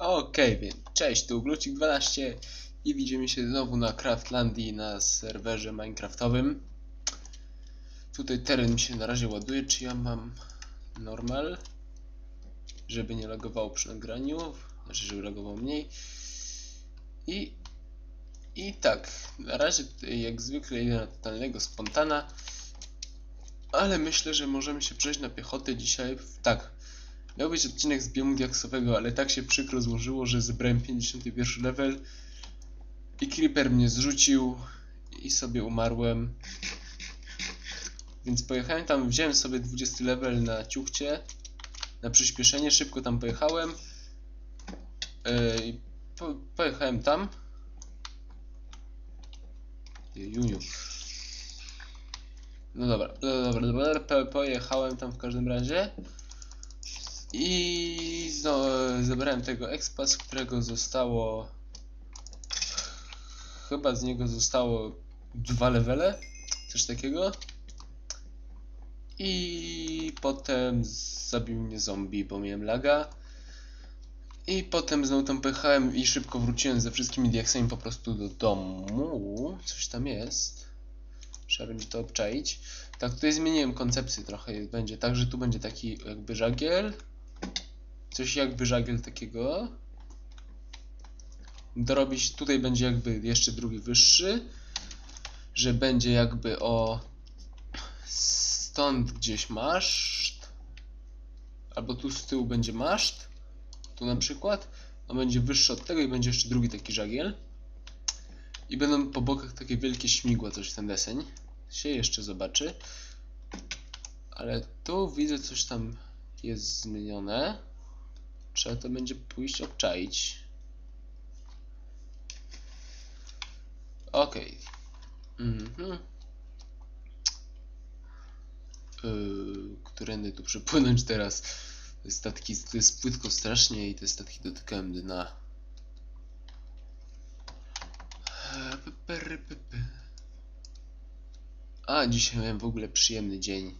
Okej, więc cześć, tu Glucik12 i widzimy się znowu na Craftlandii na serwerze minecraftowym. Tutaj teren mi się na razie ładuje, czy ja mam normal, żeby nie lagowało przy nagraniu, znaczy żeby lagowało mniej. I, i tak, na razie jak zwykle idę na totalnego spontana, ale myślę, że możemy się przejść na piechotę dzisiaj. Tak, Miał być odcinek z biomu diaksowego, ale tak się przykro złożyło, że zebrałem 51 level i Creeper mnie zrzucił i sobie umarłem. Więc pojechałem tam, wziąłem sobie 20 level na ciuchcie, na przyspieszenie, szybko tam pojechałem. Yy, po, pojechałem tam. Juniu. No dobra, no dobra, dobra, po- pojechałem tam w każdym razie. I zo, zebrałem tego expa, z którego zostało. Chyba z niego zostało dwa levele, coś takiego. I potem zabił mnie zombie, bo miałem laga. I potem znowu tam pojechałem i szybko wróciłem ze wszystkimi diaksami po prostu do domu. Coś tam jest. Trzeba będzie to obczaić. Tak, tutaj zmieniłem koncepcję trochę. Będzie tak, że tu będzie taki jakby żagiel. Coś jakby żagiel takiego. Dorobić, tutaj będzie jakby jeszcze drugi wyższy. Że będzie jakby o stąd gdzieś maszt. Albo tu z tyłu będzie maszt. Tu na przykład. On będzie wyższy od tego i będzie jeszcze drugi taki żagiel. I będą po bokach takie wielkie śmigła, coś ten deseń. Się jeszcze zobaczy. Ale tu widzę coś tam jest zmienione. Trzeba to będzie pójść obczaić. Okej. Mhm. Yy, tu przepłynąć teraz? Te statki, to jest płytko strasznie i te statki dotykają dna. A, dzisiaj miałem w ogóle przyjemny dzień.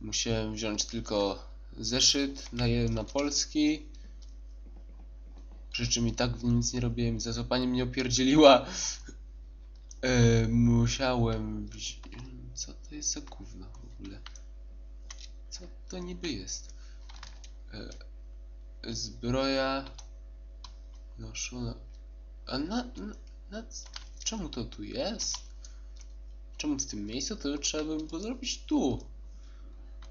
Musiałem wziąć tylko zeszyt na, je- na polski. Przy czym i tak w nim nic nie robiłem, za co pani mnie opierdzieliła. E, musiałem Co to jest za gówno w ogóle? Co to niby jest? E, zbroja noszona... A na, na, na... Czemu to tu jest? Czemu w tym miejscu? To trzeba by było zrobić tu.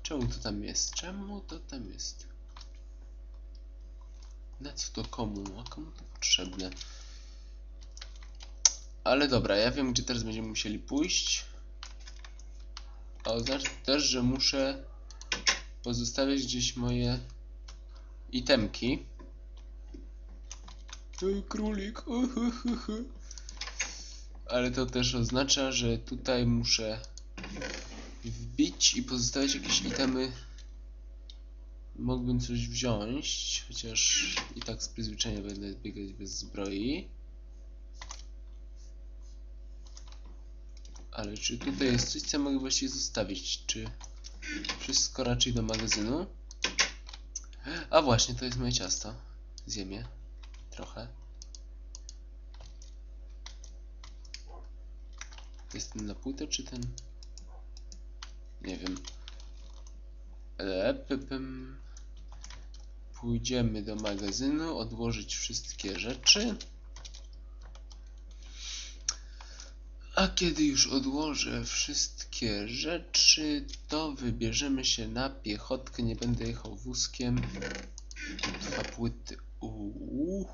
Czemu to tam jest? Czemu to tam jest? Na co to komu? A komu to potrzebne? Ale dobra, ja wiem, gdzie teraz będziemy musieli pójść. A oznacza też, że muszę pozostawiać gdzieś moje itemki. Ej, królik. uhuhuhu. Ale to też oznacza, że tutaj muszę wbić i pozostawić jakieś itemy. Mógłbym coś wziąć, chociaż i tak z przyzwyczajenia będę biegać bez zbroi. Ale czy tutaj jest coś, co mogę właściwie zostawić? Czy wszystko raczej do magazynu? A właśnie, to jest moje ciasto. Zjem je. Trochę. Jest ten na płytę, czy ten? Nie wiem. Pypym. Pójdziemy do magazynu, odłożyć wszystkie rzeczy. A kiedy już odłożę wszystkie rzeczy, to wybierzemy się na piechotkę. Nie będę jechał wózkiem. Dwa płyty. Uuu.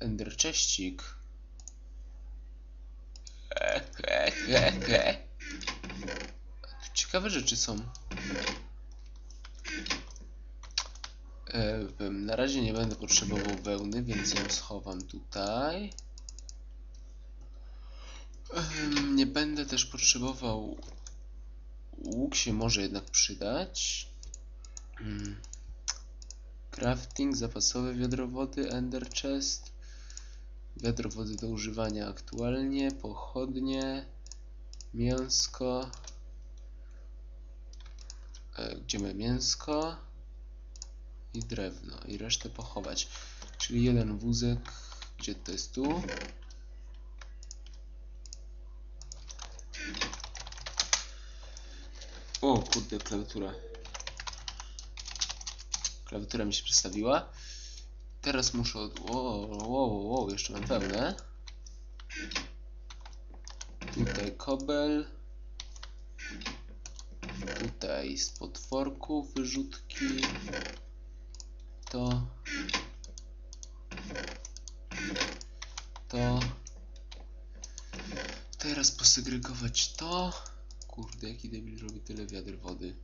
Endercześcik. He, he, he, he. Ciekawe rzeczy są. E, na razie nie będę potrzebował wełny, więc ją schowam tutaj. Nie będę też potrzebował. Łuk się może jednak przydać. Mm. Crafting, zapasowe wiadro wody, ender chest. Wiadro wody do używania aktualnie, pochodnie, mięsko. Gdzie mamy mięsko? i drewno. I resztę pochować. Czyli jeden wózek. Gdzie to jest tu? O kurde, klawiatura. Klawiatura mi się przestawiła. Teraz muszę od... Jeszcze mam pełne. Tutaj kobel. Tutaj z potworków wyrzutki. To. To. Teraz posegregować to. Kurde, jaki debil robi tyle wiader wody.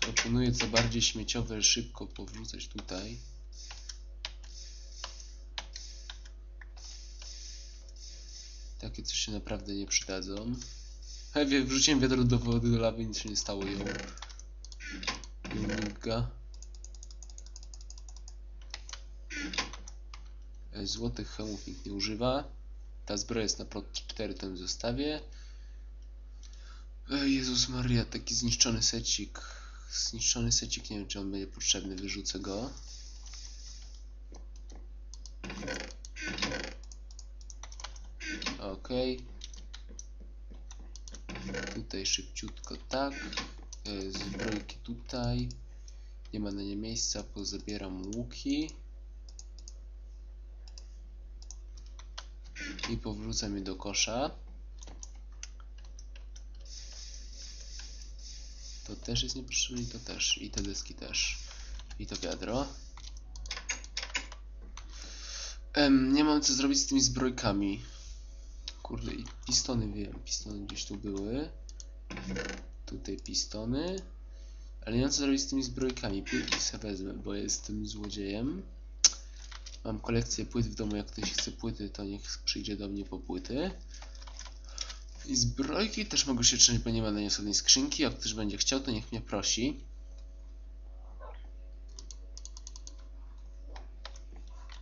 Proponuję co bardziej śmieciowe szybko powrzucać tutaj. Takie coś się naprawdę nie przydadzą. Hewie, wrzuciłem wiadro do wody, do lawy, nic się nie stało ją. Unika. E, Złotych hełmów nikt nie używa. Ta zbroja jest na prot 4, ten zostawię. E, Jezus Maria, taki zniszczony secik. Zniszczony secik, nie wiem czy on będzie potrzebny, wyrzucę go. Okej. Tutaj szybciutko tak. E, Zbrojki tutaj. Nie ma na nie miejsca, pozabieram łuki. I powrócę je do kosza. To też jest niepotrzebne i to też. I te deski też. I to wiadro. Nie mam co zrobić z tymi zbrojkami. Kurde, i pistony wiem. Pistony gdzieś tu były. Tutaj pistony. Ale nie mam co zrobić z tymi zbrojkami. Płytki sobie wezmę, bo jestem złodziejem. Mam kolekcję płyt w domu. Jak ktoś chce płyty, to niech przyjdzie do mnie po płyty. I zbrojki też mogą się trzymać, bo nie ma na nie osobnej skrzynki. Jak ktoś będzie chciał, to niech mnie prosi.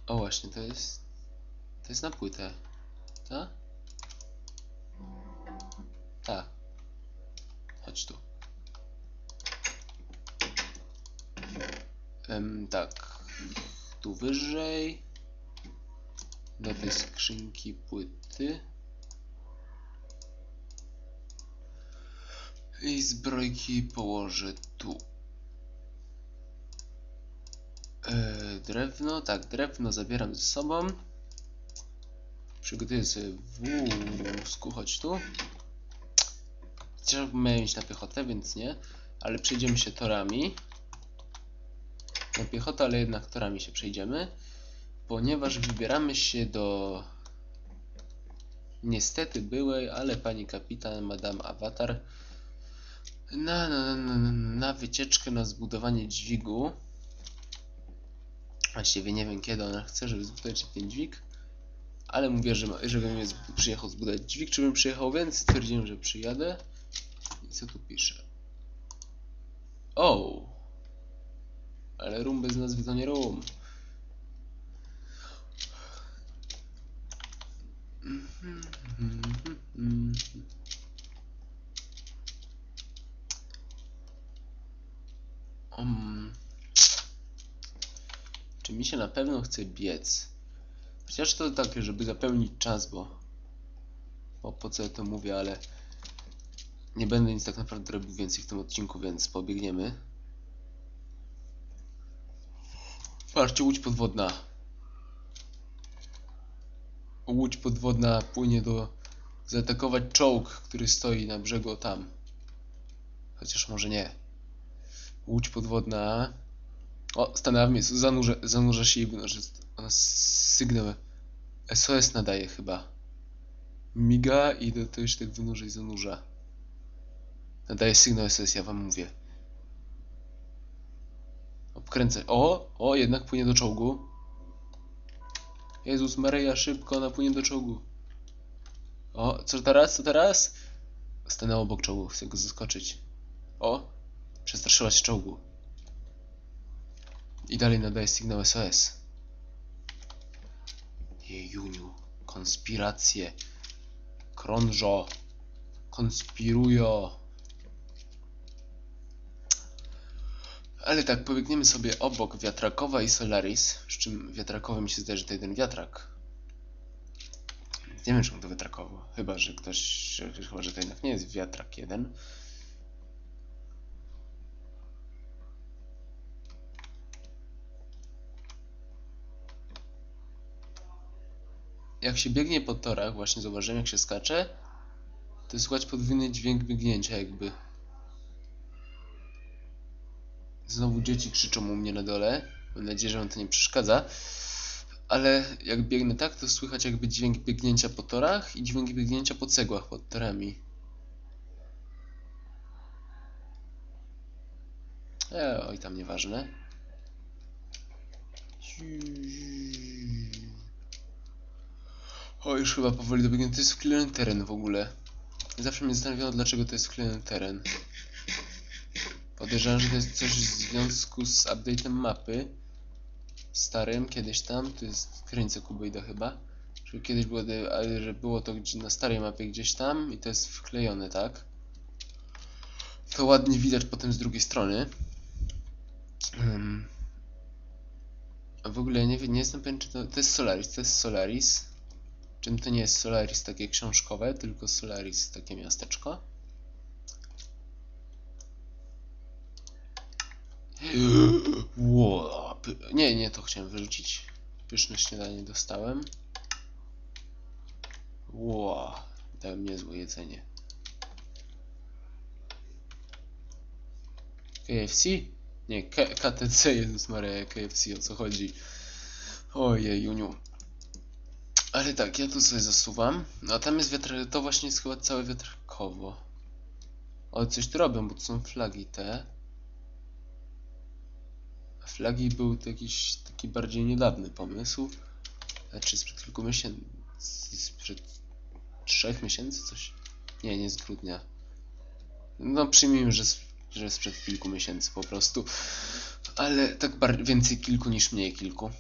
O właśnie, to jest... To jest na płytę. Tak. Chodź tu. Tak. Tu wyżej. Do tej skrzynki płyty. I zbrojki położę tu. E, drewno, tak, drewno zabieram ze sobą. Przygotuję sobie wózku, chodź tu. Chciałbym mieć na piechotę, więc nie. Ale przejdziemy się torami. Na piechotę, ale jednak torami się przejdziemy. Ponieważ wybieramy się do... Niestety byłej, ale pani kapitan, madame Avatar na, na, na, na, wycieczkę na zbudowanie dźwigu. Właściwie nie wiem kiedy ona chce, żeby zbudować ten dźwig. Ale mówię, że żebym przyjechał zbudować dźwig, czy bym przyjechał, więc stwierdziłem, że przyjadę. I co tu pisze? O! Ale rum bez nazwy to nie rum. Um, czy mi się na pewno chce biec? Chociaż to takie, żeby zapełnić czas, bo, bo po co ja to mówię, ale nie będę nic tak naprawdę robił więcej w tym odcinku, więc pobiegniemy. Patrzcie, łódź podwodna. Łódź podwodna płynie do zaatakować czołg, który stoi na brzegu tam. Chociaż może nie. Łódź podwodna. O, stanęła w miejscu. Zanurza, zanurza się i wynosi. Ona sygnał SOS nadaje chyba. Miga i do tego się tak wynurza i zanurza. Nadaje sygnał SOS, ja wam mówię. Obkręcę. O, o, jednak płynie do czołgu. Jezus Maryja, szybko, ona płynie do czołgu. O, co teraz, co teraz? Stanęła obok czołgu, chcę go zaskoczyć. O, Przestraszyła się czołgu. I dalej nadaje sygnał SOS. Jejuniu. Konspiracje. Krążo. Konspirują. Ale tak, pobiegniemy sobie obok wiatrakowa i Solaris, z czym wiatrakowy mi się zdaje, że to jeden wiatrak. Nie wiem, czemu to wiatrakowo. Chyba, że ktoś, chyba, że to jednak nie jest wiatrak jeden. Jak się biegnie po torach, właśnie zauważyłem jak się skacze, to słychać podwójny dźwięk biegnięcia jakby. Znowu dzieci krzyczą u mnie na dole. Mam nadzieję, że wam to nie przeszkadza. Ale jak biegnę tak, to słychać jakby dźwięk biegnięcia po torach i dźwięk biegnięcia po cegłach pod torami. E, oj, tam nieważne. O, już chyba powoli dobiegłem. To jest wklejony teren w ogóle. Zawsze mnie zastanawiało, dlaczego to jest wklejony teren. Podejrzewam, że to jest coś w związku z update'em mapy. Starym, kiedyś tam. To jest granica kuboida chyba. Że kiedyś było, że było to na starej mapie gdzieś tam i to jest wklejone, tak? To ładnie widać potem z drugiej strony. Ym. A w ogóle nie, nie jestem pewien, czy to, to jest Solaris. To jest Solaris. Czym to nie jest Solaris takie książkowe, tylko Solaris takie miasteczko? Ło, py- nie, nie, to chciałem wyrzucić. Pyszne śniadanie dostałem. Ło, dałem niezłe jedzenie. KFC? Nie, K KTC, Jezus Maria, KFC, o co chodzi? Ojej, Juniu. Ale tak, ja tu sobie zasuwam. No a tam jest wiatr, to właśnie jest chyba całe wiatrakowo. O, coś tu robią, bo to są flagi te. Flagi był to jakiś taki bardziej niedawny pomysł. Znaczy sprzed kilku miesięcy, sprzed trzech miesięcy coś? Nie, nie z grudnia. No przyjmijmy, że, że sprzed kilku miesięcy po prostu. Ale tak więcej kilku niż mniej kilku.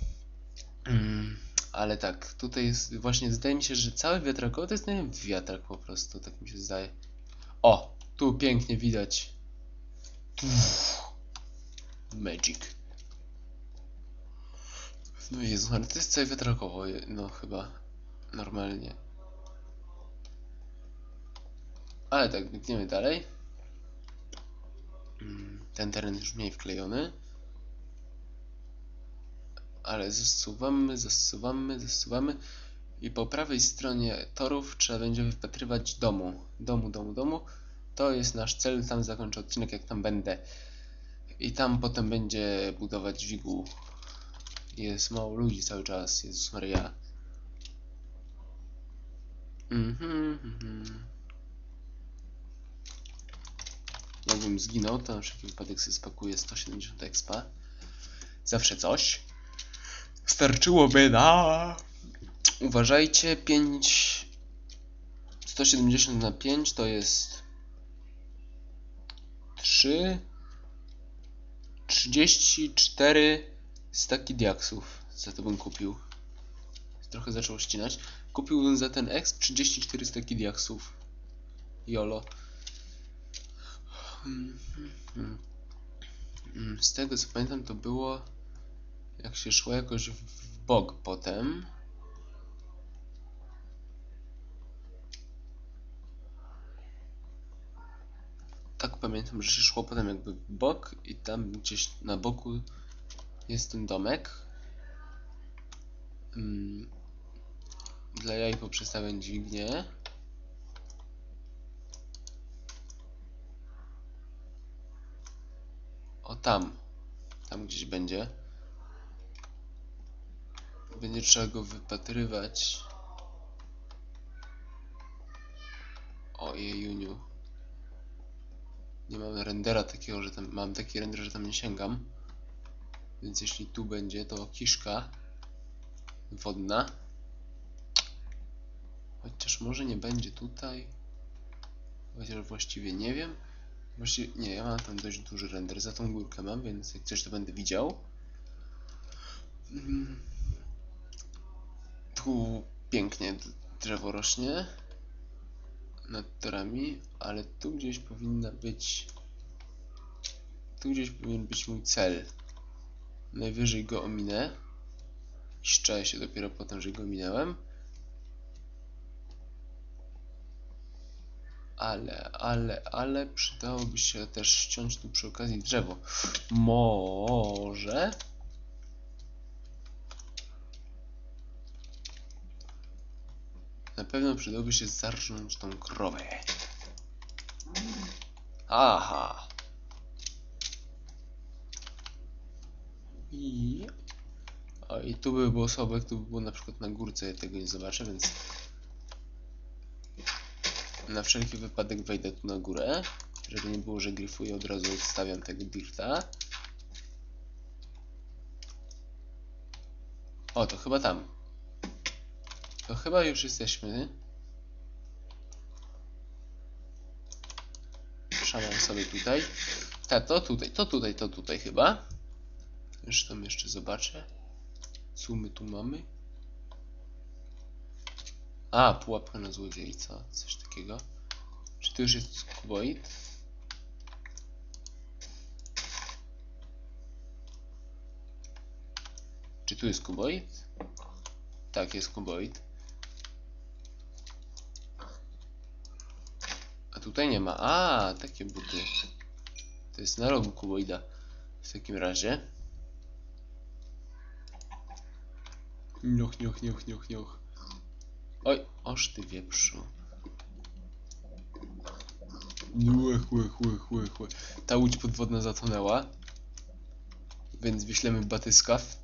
Mm, ale tak, tutaj jest właśnie, zdaje mi się, że cały wiatrakowy to jest nie wiatrak po prostu, tak mi się zdaje. O, tu pięknie widać. Magic. No Jezu, ale to jest całe wiatrakowo, no chyba, normalnie. Ale tak, biegniemy dalej. Mm, Ten teren już mniej wklejony. Ale zasuwamy, zasuwamy, zasuwamy. I po prawej stronie torów trzeba będzie wypatrywać domu. Domu, domu, domu. To jest nasz cel, tam zakończę odcinek jak tam będę. I tam potem będzie budować dźwigu. Jest mało ludzi cały czas, Jezus Maria. Mhm, mhm. Jakbym zginął, to na wszelki wypadek sobie spakuję 170 expa. Zawsze coś. Starczyłoby na... Uważajcie, 5... 170 na 5 to jest... 3... 34 staki diaksów. Za to bym kupił. Trochę zaczął ścinać. Kupiłbym za ten exp 34 staki diaksów. Jolo. Z tego co pamiętam to było jak się szło jakoś w bok potem. Tak pamiętam, że się szło potem jakby w bok i tam gdzieś na boku jest ten domek. Mm, Dla jaj poprzestawiam dźwignię. O tam. Tam gdzieś będzie. Będzie trzeba go wypatrywać. Ojej, Juniu. Nie mam rendera takiego, że tam mam taki render, że tam nie sięgam. Więc jeśli tu będzie, to kiszka wodna. Chociaż może nie będzie tutaj. Chociaż właściwie nie wiem. Właściwie nie, ja mam tam dość duży render. Za tą górkę mam, więc jak coś to będę widział. Mm. Tu pięknie drzewo rośnie nad torami, ale tu gdzieś powinna być Tu gdzieś powinien być mój cel. Najwyżej go ominę. Szczę się dopiero potem, że go minęłem. Ale, ale, ale przydałoby się też ściąć tu przy okazji drzewo. Może. Na pewno przydałoby się zarżnąć tą krowę. Aha. I... O, i tu by było słabo, tu by było na przykład na górce, ja tego nie zobaczę, więc... Na wszelki wypadek wejdę tu na górę, żeby nie było, że gryfuję, od razu odstawiam tego dirta. O, to chyba tam. To chyba już jesteśmy. Szaman sobie tutaj. Ta, to tutaj, to tutaj, to tutaj chyba. Zresztą jeszcze zobaczę. Co my tu mamy? A, pułapka na złodziejca, coś takiego. Czy to już jest kuboid? Czy tu jest kuboid? Tak, jest kuboid. A tutaj nie ma. A, takie buty. To jest na rogu kuboida. W takim razie. Nioch, nioch, nioch, nioch, nioch. Oj, oż ty wieprzu. Łech, łech, łech, łech, łech. Ta łódź podwodna zatonęła. Więc wyślemy batyskaw.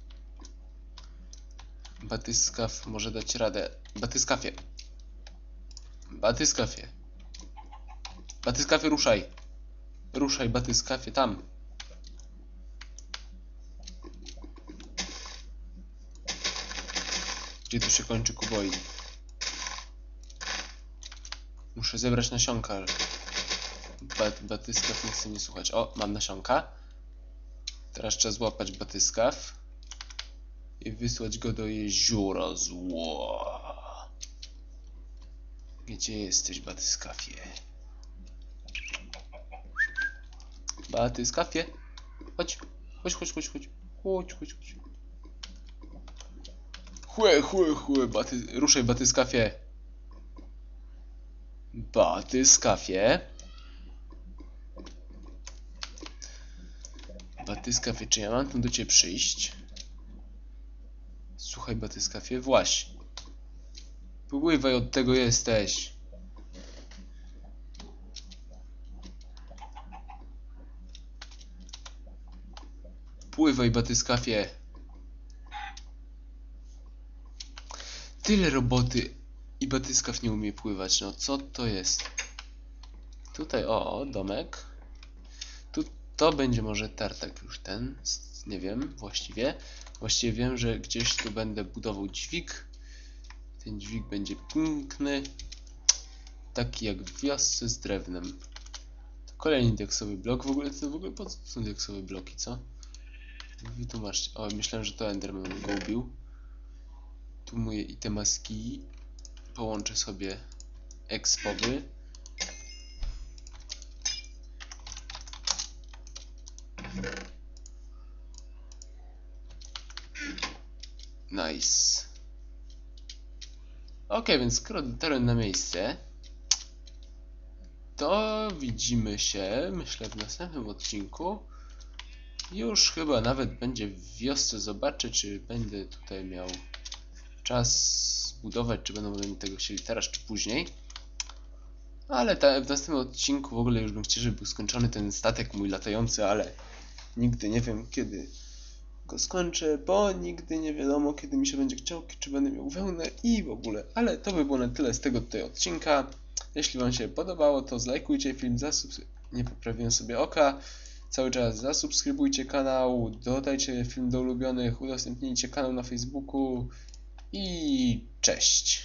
Batyskaw może dać radę. Batyskafie. Batyskafie. Batyskafie, ruszaj. Ruszaj, batyskafie, tam. Gdzie tu się kończy kuboid? Muszę zebrać nasionka. Bat, batyskaw nie chce mnie słuchać. O, mam nasionka. Teraz trzeba złapać batyskaw. I wysłać go do jeziora zła. Gdzie jesteś, batyskafie? Batyskafie? Chodź, chodź, chodź, chodź, chodź. Chodź, chodź, chodź. Chłe, chłe, chłe, baty... ruszaj batyskafie. Batyskafie. Batyskafie, czy ja mam tu do ciebie przyjść? Słuchaj, batyskafie, właśnie. Pływaj, od tego jesteś. Pływaj, batyskafie. Tyle roboty i batyskaw nie umie pływać. No co to jest? Tutaj, o, domek. Tu to będzie może tartak już ten. Nie wiem właściwie. Właściwie wiem, że gdzieś tu będę budował dźwig. Ten dźwig będzie piękny. Taki jak w wiosce z drewnem. To kolejny diaksowy blok. W ogóle to w ogóle po co są diaksowe bloki, co? Wytłumaczcie. O, myślałem, że to Enderman go ubił. Tu moje itemaski. Połączę sobie expowy. Nice. Ok, więc skoro dotarłem na miejsce, to widzimy się, myślę, w następnym odcinku. Już chyba nawet będzie w wiosce. Zobaczę, czy będę tutaj miał czas budować, czy będą oni tego chcieli teraz, czy później. Ale ta, w następnym odcinku w ogóle już bym chciał, żeby był skończony ten statek mój latający, ale nigdy nie wiem kiedy go skończę, bo nigdy nie wiadomo kiedy mi się będzie chciał, czy będę miał wełnę i w ogóle. Ale to by było na tyle z tego tutaj odcinka. Jeśli Wam się podobało, to zlajkujcie film, zasubs- nie poprawiłem sobie oka. Cały czas zasubskrybujcie kanał, dodajcie film do ulubionych, udostępnijcie kanał na Facebooku i cześć.